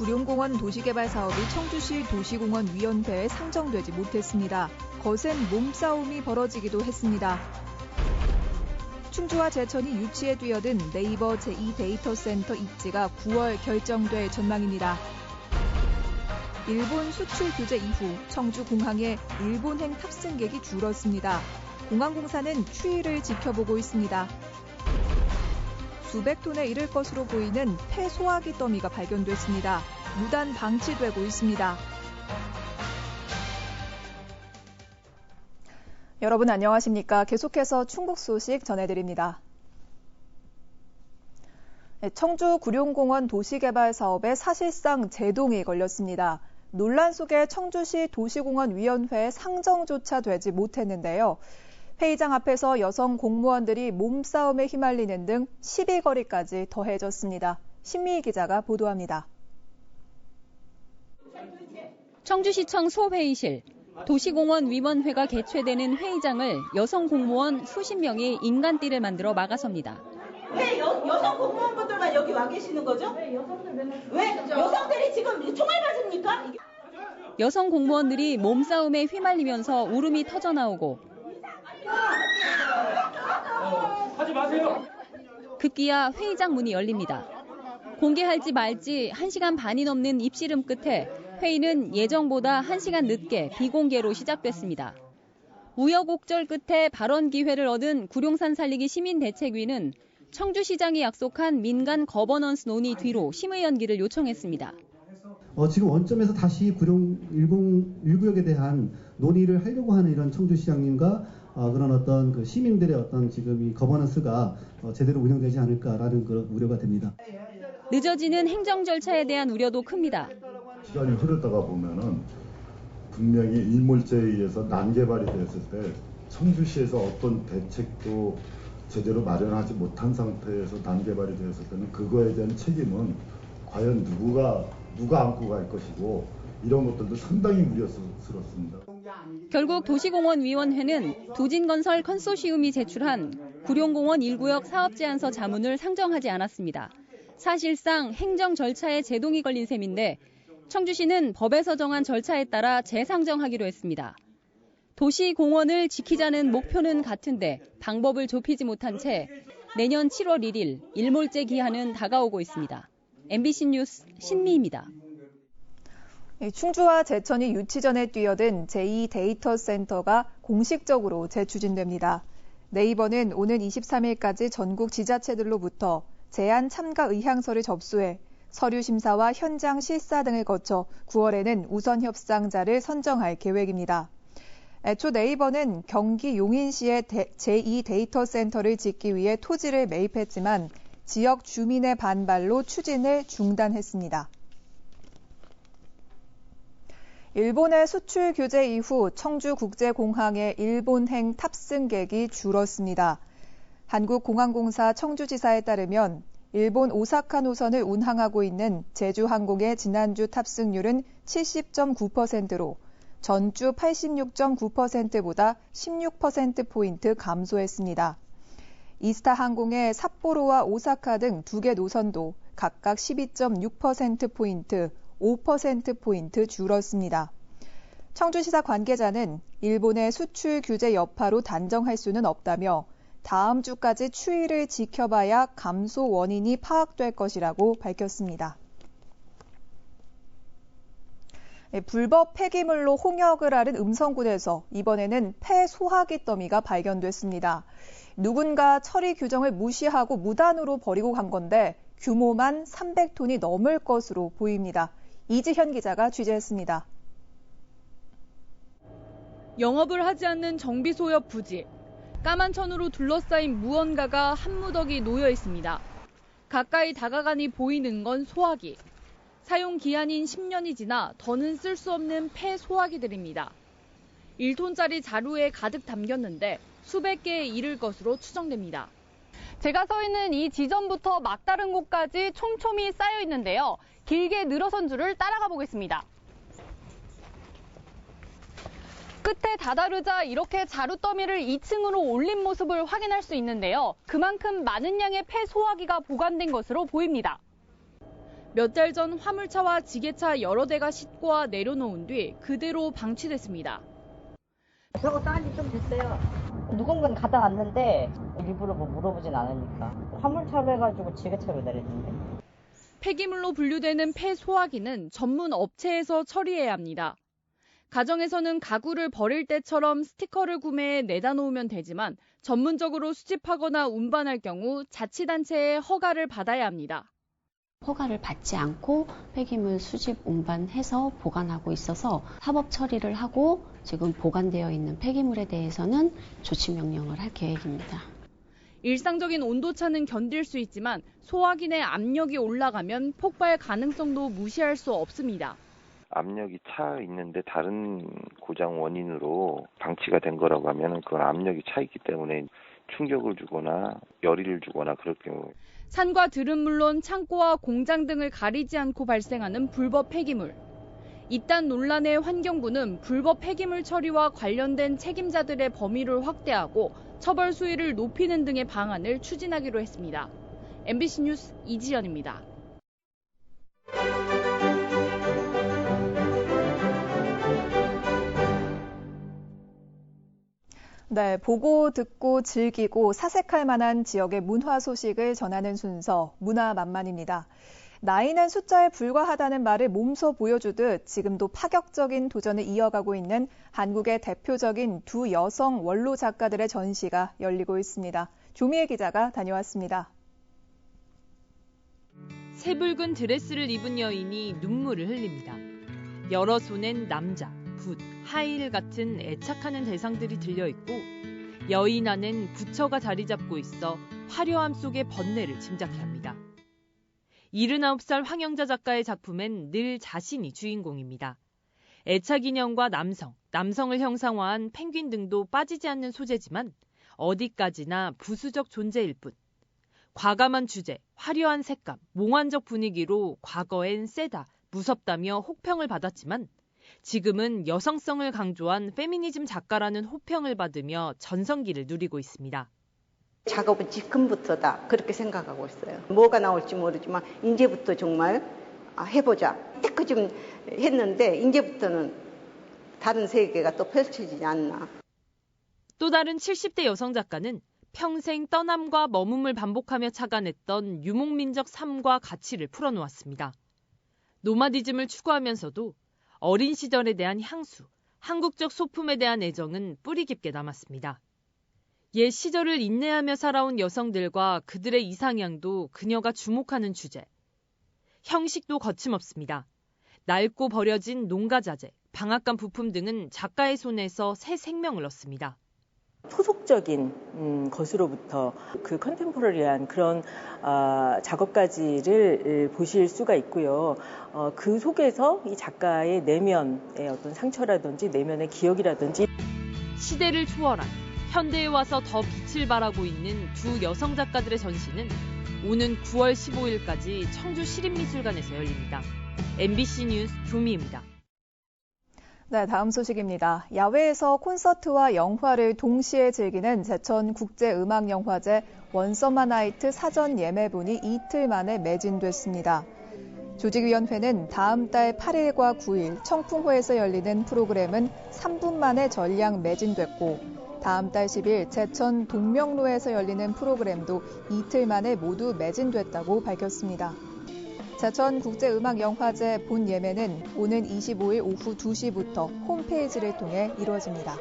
구룡공원 도시개발 사업이 청주시 도시공원위원회에 상정되지 못했습니다. 거센 몸싸움이 벌어지기도 했습니다. 충주와 제천이 유치에 뛰어든 네이버 제2데이터센터 입지가 9월 결정될 전망입니다. 일본 수출 규제 이후 청주 공항에 일본행 탑승객이 줄었습니다. 공항공사는 추이를 지켜보고 있습니다. 수백 톤에 이를 것으로 보이는 폐소화기 더미가 발견됐습니다. 무단 방치되고 있습니다. 여러분 안녕하십니까? 계속해서 충북 소식 전해드립니다. 네, 청주 구룡공원 도시개발 사업에 사실상 제동이 걸렸습니다. 논란 속에 청주시 도시공원위원회 상정조차 되지 못했는데요. 회의장 앞에서 여성 공무원들이 몸싸움에 휘말리는 등 시비거리까지 더해졌습니다. 신미희 기자가 보도합니다. 청주시청 소회의실. 도시공원 위원회가 개최되는 회의장을 여성 공무원 수십 명이 인간띠를 만들어 막아섭니다. 왜 여, 여성 공무원분들만 여기 와 계시는 거죠? 왜 여성들 맨날 왜 여성들이 지금 총알 맞습니까? 여성 공무원들이 몸싸움에 휘말리면서 울음이 터져 나오고 하지 마세요. 급기야 회의장 문이 열립니다. 공개할지 말지 1시간 반이 넘는 입씨름 끝에 회의는 예정보다 1시간 늦게 비공개로 시작됐습니다. 우여곡절 끝에 발언 기회를 얻은 구룡산 살리기 시민대책위는 청주시장이 약속한 민간 거버넌스 논의 뒤로 심의 연기를 요청했습니다. 어, 지금 원점에서 다시 구룡 10, 1구역에 대한 논의를 하려고 하는 이런 청주시장님과 어, 그런 어떤 그 시민들의 어떤 지금 이 거버넌스가 어, 제대로 운영되지 않을까라는 그런 우려가 됩니다. 늦어지는 행정 절차에 대한 우려도 큽니다. 시간이 흐르다가 보면은 분명히 일몰제에 의해서 난개발이 됐을 때 청주시에서 어떤 대책도 제대로 마련하지 못한 상태에서 난개발이 되었을 때는 그거에 대한 책임은 과연 누구가 누가 안고 갈 것이고 이런 것들도 상당히 우려스럽습니다. 결국 도시공원위원회는 두진건설 컨소시움이 제출한 구룡공원 1구역 사업제안서 자문을 상정하지 않았습니다. 사실상 행정 절차에 제동이 걸린 셈인데 청주시는 법에서 정한 절차에 따라 재상정하기로 했습니다. 도시공원을 지키자는 목표는 같은데 방법을 좁히지 못한 채 내년 7월 1일 일몰제 기한은 다가오고 있습니다. MBC 뉴스 신미입니다. 충주와 제천이 유치전에 뛰어든 제2 데이터 센터가 공식적으로 재추진됩니다. 네이버는 오는 23일까지 전국 지자체들로부터 제안 참가 의향서를 접수해 서류 심사와 현장 실사 등을 거쳐 9월에는 우선 협상자를 선정할 계획입니다. 애초 네이버는 경기 용인시에 제2 데이터 센터를 짓기 위해 토지를 매입했지만 지역 주민의 반발로 추진을 중단했습니다. 일본의 수출 규제 이후 청주국제공항에 일본행 탑승객이 줄었습니다. 한국공항공사 청주지사에 따르면 일본 오사카 노선을 운항하고 있는 제주항공의 지난주 탑승률은 70.9%로 전주 86.9%보다 16%포인트 감소했습니다. 이스타 항공의 삿포로와 오사카 등 두 개 노선도 각각 12.6%포인트, 5%포인트 줄었습니다. 청주시사 관계자는 일본의 수출 규제 여파로 단정할 수는 없다며 다음 주까지 추이를 지켜봐야 감소 원인이 파악될 것이라고 밝혔습니다. 네, 불법 폐기물로 홍역을 앓은 음성군에서 이번에는 폐 소화기 더미가 발견됐습니다. 누군가 처리 규정을 무시하고 무단으로 버리고 간 건데 규모만 300톤이 넘을 것으로 보입니다. 이지현 기자가 취재했습니다. 영업을 하지 않는 정비소엽 부지. 까만 천으로 둘러싸인 무언가가 한 무더기 놓여 있습니다. 가까이 다가가니 보이는 건 소화기. 사용 기한인 10년이 지나 더는 쓸 수 없는 폐 소화기들입니다. 1톤짜리 자루에 가득 담겼는데 수백 개에 이를 것으로 추정됩니다. 제가 서 있는 이 지점부터 막다른 곳까지 촘촘히 쌓여 있는데요. 길게 늘어선 줄을 따라가 보겠습니다. 끝에 다다르자 이렇게 자루 더미를 2층으로 올린 모습을 확인할 수 있는데요. 그만큼 많은 양의 폐 소화기가 보관된 것으로 보입니다. 몇 달 전 화물차와 지게차 여러 대가 싣고와 내려놓은 뒤 그대로 방치됐습니다. 저거 딴지 좀 됐어요. 누군가는 가다 왔는데 일부러 뭐 물어보진 않으니까 화물차로 해가지고 지게차로 내렸는데. 폐기물로 분류되는 폐소화기는 전문 업체에서 처리해야 합니다. 가정에서는 가구를 버릴 때처럼 스티커를 구매해 내다 놓으면 되지만 전문적으로 수집하거나 운반할 경우 자치단체의 허가를 받아야 합니다. 허가를 받지 않고 폐기물 수집 운반해서 보관하고 있어서 사법 처리를 하고 지금 보관되어 있는 폐기물에 대해서는 조치 명령을 할 계획입니다. 일상적인 온도차는 견딜 수 있지만 소화기 내 압력이 올라가면 폭발 가능성도 무시할 수 없습니다. 압력이 차 있는데 다른 고장 원인으로 방치가 된 거라고 하면 그건 압력이 차 있기 때문에 충격을 주거나 열의를 주거나 그럴 경우 산과 들은 물론 창고와 공장 등을 가리지 않고 발생하는 불법 폐기물. 이딴 논란의 환경부는 불법 폐기물 처리와 관련된 책임자들의 범위를 확대하고 처벌 수위를 높이는 등의 방안을 추진하기로 했습니다. MBC 뉴스 이지연입니다. 네, 보고 듣고 즐기고 사색할 만한 지역의 문화 소식을 전하는 순서 문화 만만입니다. 나이는 숫자에 불과하다는 말을 몸소 보여주듯 지금도 파격적인 도전을 이어가고 있는 한국의 대표적인 두 여성 원로 작가들의 전시가 열리고 있습니다. 조미애 기자가 다녀왔습니다. 새붉은 드레스를 입은 여인이 눈물을 흘립니다. 여러 손엔 남자, 붓, 하일 같은 애착하는 대상들이 들려 있고 여인 안엔 부처가 자리 잡고 있어 화려함 속의 번뇌를 짐작케 합니다. 79살 황영자 작가의 작품엔 늘 자신이 주인공입니다. 애착 인형과 남성, 남성을 형상화한 펭귄 등도 빠지지 않는 소재지만 어디까지나 부수적 존재일 뿐. 과감한 주제, 화려한 색감, 몽환적 분위기로 과거엔 세다, 무섭다며 혹평을 받았지만 지금은 여성성을 강조한 페미니즘 작가라는 호평을 받으며 전성기를 누리고 있습니다. 작업은 지금부터다 그렇게 생각하고 있어요. 뭐가 나올지 모르지만 이제부터 정말 아, 해보자. 테크 좀 했는데 이제부터는 다른 세계가 또 펼쳐지지 않나. 또 다른 70대 여성 작가는 평생 떠남과 머금을 반복하며 착안했던 유목민적 삶과 가치를 풀어놓았습니다. 노마디즘을 추구하면서도 어린 시절에 대한 향수, 한국적 소품에 대한 애정은 뿌리 깊게 남았습니다. 옛 시절을 인내하며 살아온 여성들과 그들의 이상향도 그녀가 주목하는 주제. 형식도 거침없습니다. 낡고 버려진 농가 자재, 방앗간 부품 등은 작가의 손에서 새 생명을 얻습니다. 토속적인 음, 것으로부터 그 컨템포러리한 그런 어, 작업까지를 보실 수가 있고요. 어, 그 속에서 이 작가의 내면의 어떤 상처라든지 내면의 기억이라든지 시대를 초월한 현대에 와서 더 빛을 발하고 있는 두 여성 작가들의 전시는 오는 9월 15일까지 청주 시립미술관에서 열립니다. MBC 뉴스 조미입니다. 네, 다음 소식입니다. 야외에서 콘서트와 영화를 동시에 즐기는 제천 국제음악영화제 원서마 나이트 사전 예매분이 이틀 만에 매진됐습니다. 조직위원회는 다음 달 8일과 9일 청풍호에서 열리는 프로그램은 3분 만에 전량 매진됐고 다음 달 10일 제천 동명로에서 열리는 프로그램도 이틀 만에 모두 매진됐다고 밝혔습니다. 제천 국제음악영화제 본 예매는 오는 25일 오후 2시부터 홈페이지를 통해 이루어집니다.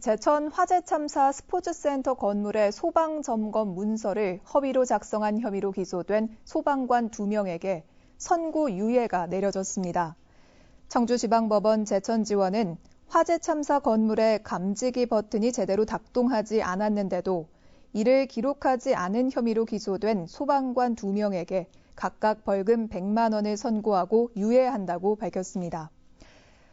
제천 화재 참사 스포츠센터 건물의 소방 점검 문서를 허위로 작성한 혐의로 기소된 소방관 2명에게 선고 유예가 내려졌습니다. 청주지방법원 제천지원은 화재 참사 건물의 감지기 버튼이 제대로 작동하지 않았는데도 이를 기록하지 않은 혐의로 기소된 소방관 2명에게 각각 벌금 100만 원을 선고하고 유예한다고 밝혔습니다.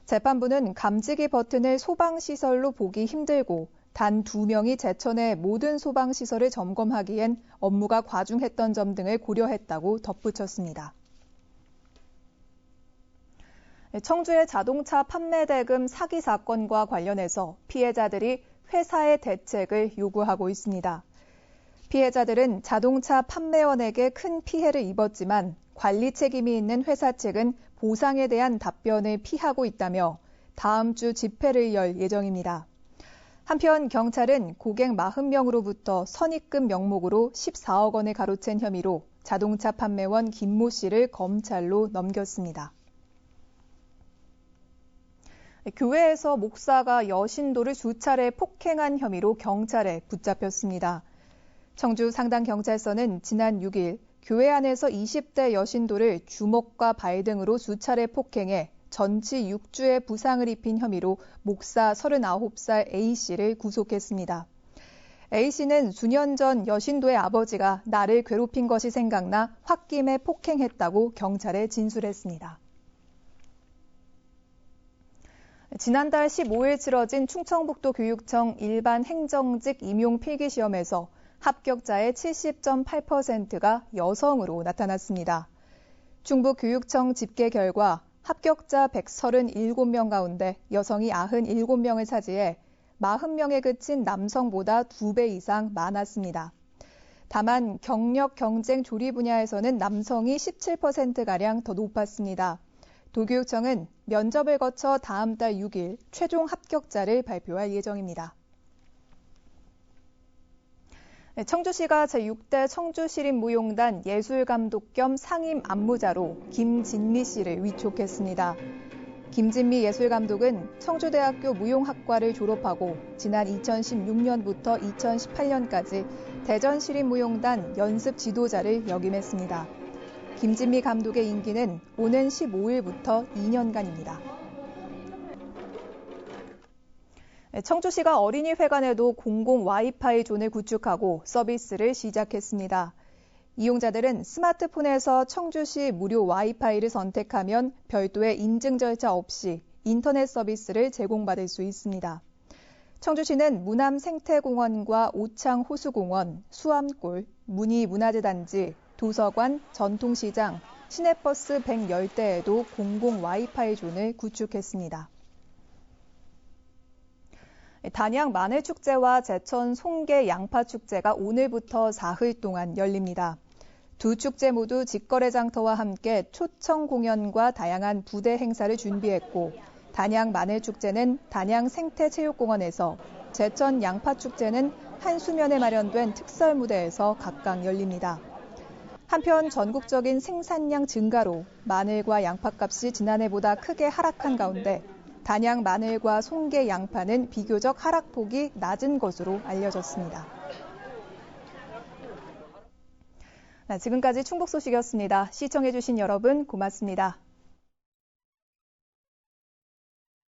재판부는 감지기 버튼을 소방시설로 보기 힘들고 단 2명이 제천의 모든 소방시설을 점검하기엔 업무가 과중했던 점 등을 고려했다고 덧붙였습니다. 청주의 자동차 판매 대금 사기 사건과 관련해서 피해자들이 회사의 대책을 요구하고 있습니다. 피해자들은 자동차 판매원에게 큰 피해를 입었지만 관리 책임이 있는 회사 측은 보상에 대한 답변을 피하고 있다며 다음 주 집회를 열 예정입니다. 한편 경찰은 고객 40명으로부터 선입금 명목으로 14억 원을 가로챈 혐의로 자동차 판매원 김모 씨를 검찰로 넘겼습니다. 교회에서 목사가 여신도를 수차례 폭행한 혐의로 경찰에 붙잡혔습니다. 청주 상당경찰서는 지난 6일 교회 안에서 20대 여신도를 주먹과 발 등으로 수차례 폭행해 전치 6주의 부상을 입힌 혐의로 목사 39살 A씨를 구속했습니다. A씨는 수년 전 여신도의 아버지가 나를 괴롭힌 것이 생각나 홧김에 폭행했다고 경찰에 진술했습니다. 지난달 15일 치러진 충청북도 교육청 일반 행정직 임용 필기 시험에서 합격자의 70.8%가 여성으로 나타났습니다. 중부 교육청 집계 결과 합격자 137명 가운데 여성이 97명을 차지해 40명에 그친 남성보다 2배 이상 많았습니다. 다만 경력 경쟁 조리 분야에서는 남성이 17%가량 더 높았습니다. 도교육청은 면접을 거쳐 다음 달 6일 최종 합격자를 발표할 예정입니다. 네, 청주시가 제6대 청주시립무용단 예술감독 겸 상임 안무자로 김진미 씨를 위촉했습니다. 김진미 예술감독은 청주대학교 무용학과를 졸업하고 지난 2016년부터 2018년까지 대전시립무용단 연습 지도자를 역임했습니다. 김진미 감독의 임기는 오는 15일부터 2년간입니다. 청주시가 어린이회관에도 공공 와이파이 존을 구축하고 서비스를 시작했습니다. 이용자들은 스마트폰에서 청주시 무료 와이파이를 선택하면 별도의 인증 절차 없이 인터넷 서비스를 제공받을 수 있습니다. 청주시는 문암 생태공원과 오창 호수공원, 수암골, 문희 문화재단지, 도서관, 전통시장, 시내버스 110대에도 공공 와이파이 존을 구축했습니다. 단양 마늘축제와 제천 송계 양파축제가 오늘부터 사흘 동안 열립니다. 두 축제 모두 직거래 장터와 함께 초청 공연과 다양한 부대 행사를 준비했고 단양 마늘축제는 단양 생태체육공원에서 제천 양파축제는 한수면에 마련된 특설 무대에서 각각 열립니다. 한편 전국적인 생산량 증가로 마늘과 양파값이 지난해보다 크게 하락한 가운데 단양 마늘과 송계 양파는 비교적 하락폭이 낮은 것으로 알려졌습니다. 지금까지 충북 소식이었습니다. 시청해주신 여러분 고맙습니다.